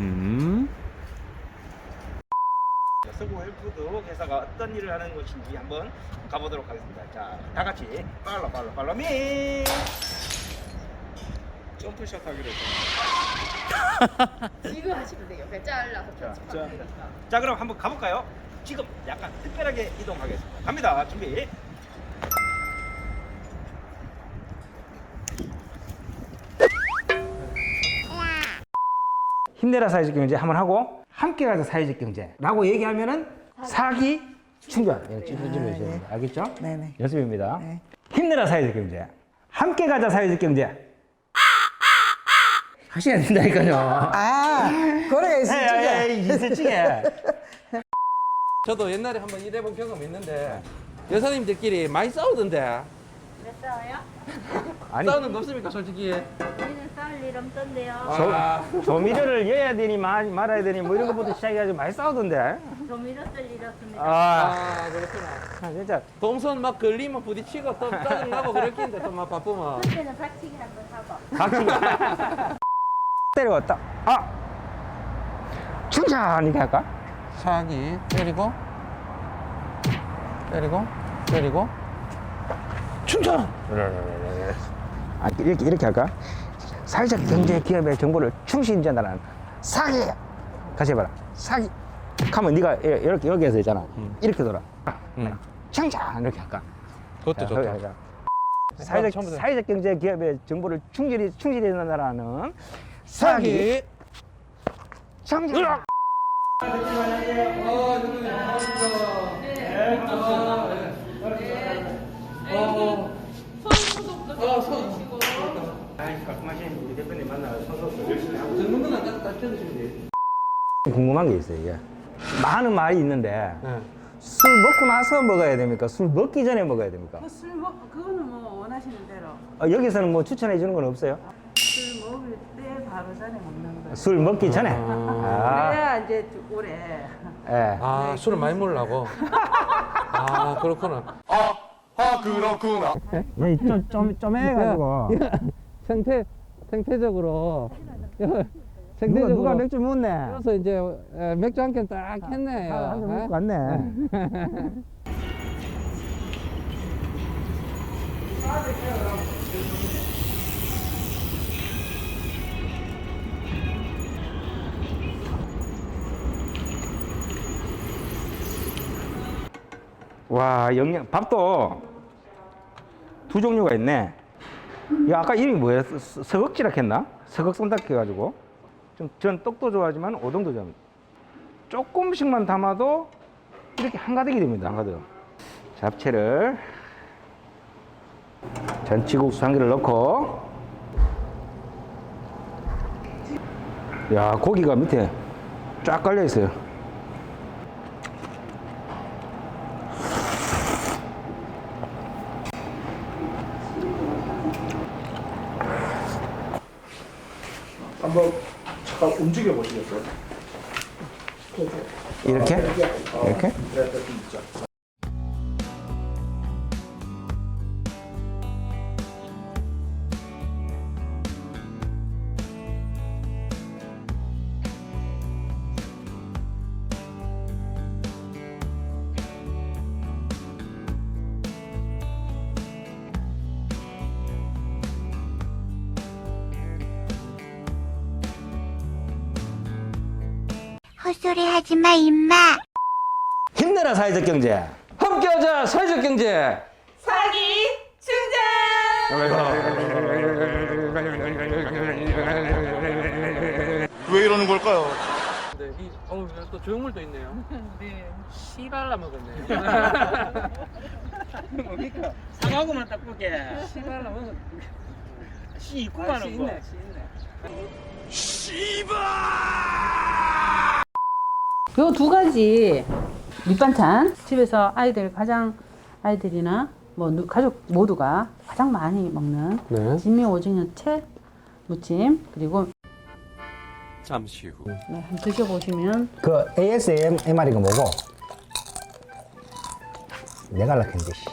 음. 서구 헬프도 회사가 어떤 일을 하는 것인지 한번 가보도록 하겠습니다. 자, 다 같이 빨로 빨로 빨로 미. 점프샷 하기로 했습니다. 지금 하시면 돼요. 배 잘라서 자, 자, 자, 그럼 한번 가볼까요? 지금 약간 특별하게 이동하겠습니다. 갑니다. 준비. 힘내라 사회적 경제 한번 하고 함께 가자 사회적 경제라고 얘기하면은 사기 충전 이렇게 해주셔야 됩니다. 알겠죠? 네네. 연습입니다. 네. 힘내라 사회적 경제 함께 가자 사회적 경제 하셔야 된다니까요. 아, 그래 있을 에이, 있을지게. 저도 옛날에 한번 일해본 경험 있는데 여사님들끼리 많이 싸우던데 왜 싸워요? 아니 싸우는 거 없습니까 솔직히 싸울 일 없던데요. 아, 조미료를 여야 되니 마- 말아야 되니 뭐 이런 것부터 시작해가지고 많이 싸우던데. 좀 잃었을 일 없습니다. 아, 아 그렇구나 아, 진짜 동선 막 걸리면 부딪히고 또 짜증나고 그랬긴데 또 막 바쁘면 그때는 박치기 한번 하고. 박치기 때려왔다. 아, 충전 이렇게 할까? 사기 때리고 때리고 때리고 충전. 아, 이렇게 이렇게 할까? 사회적 경제 기업의 정보를 충실히 전달하는 사기. 같이 해봐라. 사기. 하면 네가 이렇게 여기에서 있잖아. 이렇게 돌아. 음. 충전 이렇게 할까? 그것도 자, 좋다 거기 하자. 사회적, 처음부터. 사회적 경제 기업의 정보를 충실히 충실히 전달하는 사기. 궁금한 게 있어요. 이게. 많은 말이 있는데 네. 술 먹고 나서 먹어야 됩니까? 술 먹기 전에 먹어야 됩니까? 술 먹, 그거는 뭐 원하시는 대로 어, 여기서는 뭐 추천해 주는 건 없어요? 술 먹을 때 바로 전에 먹는 거. 술 먹기 전에. 아, 그래야 이제 오래. 예. 아 술을 많이 먹으려고 아 그렇구나 예, 좀, 좀, 좀 해가지고. 생태 생태적으로 누가, 누가 맥주 묻네. 그래서 이제 에, 맥주 한 캔 딱 했네 한잔 먹고 왔네. 와, 영양, 밥도 두 종류가 있네. 야, 아까 이름이 뭐야? 서걱지락 했나? 서걱선닭 해가지고. 좀, 전 떡도 좋아하지만 오동도 좋아합니다. 조금씩만 담아도 이렇게 한가득이 됩니다. 한가득. 잡채를 전치국수 한 개를 넣고 야 고기가 밑에 쫙 깔려 있어요. 한번 잠깐 움직여 보시겠어요? 이렇게? 이렇게? 네, 됐습니 헛소리 하지 마, 임마. 힘내라 사회적 경제. 함께하자 사회적 경제 사기 충전! 왜 이러는 걸까요? 네, 이, 어, 또 조형물도 있네요 네. 씨발라 먹었네 뭡니까? 사과고만 떡볶이. 씨발라 먹었네 씨 있구만 씨 있네 씨 있네 요 두 가지 밑반찬 집에서 아이들 가장 아이들이나 뭐 누- 가족 모두가 가장 많이 먹는 네. 진미 오징어 채 무침 그리고 잠시 후 네, 한번 드셔보시면 그 ASMR이 가 뭐고? 내가 알락했는데 씨.